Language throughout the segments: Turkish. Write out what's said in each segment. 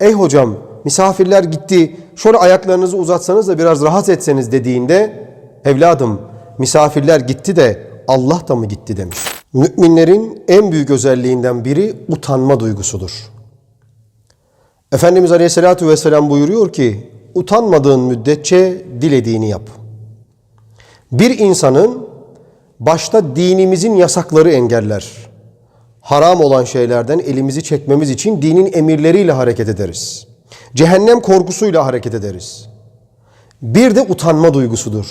ey hocam misafirler gitti şöyle ayaklarınızı uzatsanız da biraz rahat etseniz dediğinde evladım misafirler gitti de Allah da mı gitti demiş. Müminlerin en büyük özelliğinden biri utanma duygusudur. Efendimiz Aleyhisselatü Vesselam buyuruyor ki utanmadığın müddetçe dilediğini yap. Bir insanın başta dinimizin yasakları engeller. Haram olan şeylerden elimizi çekmemiz için dinin emirleriyle hareket ederiz. Cehennem korkusuyla hareket ederiz. Bir de utanma duygusudur.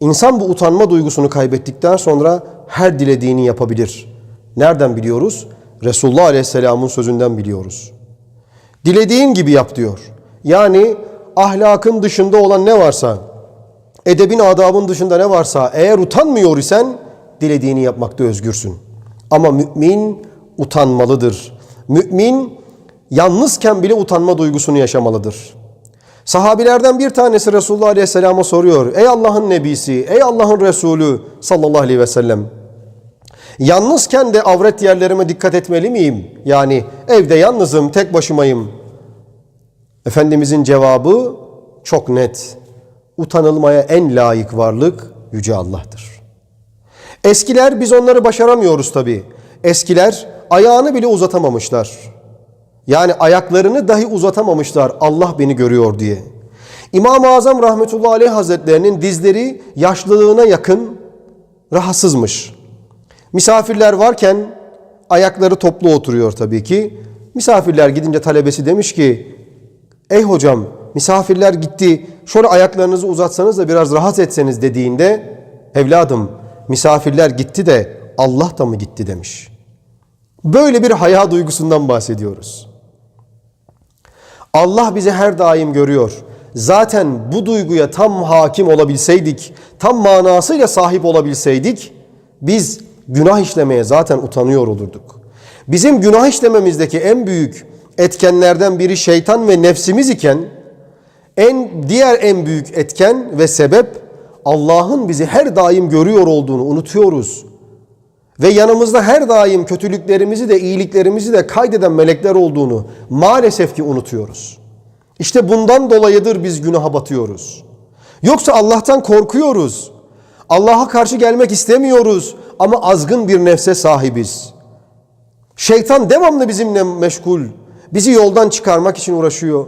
İnsan bu utanma duygusunu kaybettikten sonra her dilediğini yapabilir. Nereden biliyoruz? Resulullah Aleyhisselam'ın sözünden biliyoruz. Dilediğin gibi yap diyor. Yani ahlakın dışında olan ne varsa, edebin adabın dışında ne varsa eğer utanmıyor isen dilediğini yapmakta özgürsün. Ama mümin utanmalıdır. Mümin yalnızken bile utanma duygusunu yaşamalıdır. Sahabilerden bir tanesi Resulullah Aleyhisselam'a soruyor. Ey Allah'ın Nebisi, ey Allah'ın Resulü sallallahu aleyhi ve sellem. Yalnızken de avret yerlerime dikkat etmeli miyim? Yani evde yalnızım, tek başımayım. Efendimizin cevabı çok net. Utanılmaya en layık varlık Yüce Allah'tır. Eskiler biz onları başaramıyoruz tabi. Eskiler ayağını bile uzatamamışlar. Yani ayaklarını dahi uzatamamışlar Allah beni görüyor diye. İmam-ı Azam rahmetullahi aleyh hazretlerinin dizleri yaşlılığına yakın rahatsızmış. Misafirler varken ayakları toplu oturuyor tabii ki. Misafirler gidince talebesi demiş ki ey hocam misafirler gitti şöyle ayaklarınızı uzatsanız da biraz rahat etseniz dediğinde evladım misafirler gitti de Allah da mı gitti demiş. Böyle bir haya duygusundan bahsediyoruz. Allah bizi her daim görüyor. Zaten bu duyguya tam hakim olabilseydik, tam manasıyla sahip olabilseydik biz günah işlemeye zaten utanıyor olurduk. Bizim günah işlememizdeki en büyük etkenlerden biri şeytan ve nefsimiz iken en diğer en büyük etken ve sebep Allah'ın bizi her daim görüyor olduğunu unutuyoruz. Ve yanımızda her daim kötülüklerimizi de iyiliklerimizi de kaydeden melekler olduğunu maalesef ki unutuyoruz. İşte bundan dolayıdır biz günaha batıyoruz. Yoksa Allah'tan korkuyoruz. Allah'a karşı gelmek istemiyoruz ama azgın bir nefse sahibiz. Şeytan devamlı bizimle meşgul. Bizi yoldan çıkarmak için uğraşıyor.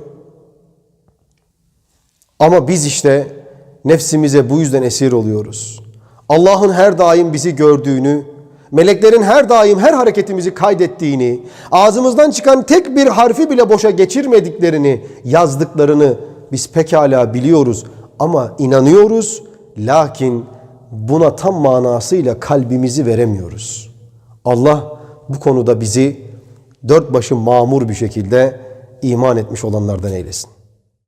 Ama biz işte nefsimize bu yüzden esir oluyoruz. Allah'ın her daim bizi gördüğünü, meleklerin her daim her hareketimizi kaydettiğini, ağzımızdan çıkan tek bir harfi bile boşa geçirmediklerini, yazdıklarını biz pekala biliyoruz ama inanıyoruz. Lakin buna tam manasıyla kalbimizi veremiyoruz. Allah bu konuda bizi dört başı mamur bir şekilde iman etmiş olanlardan eylesin.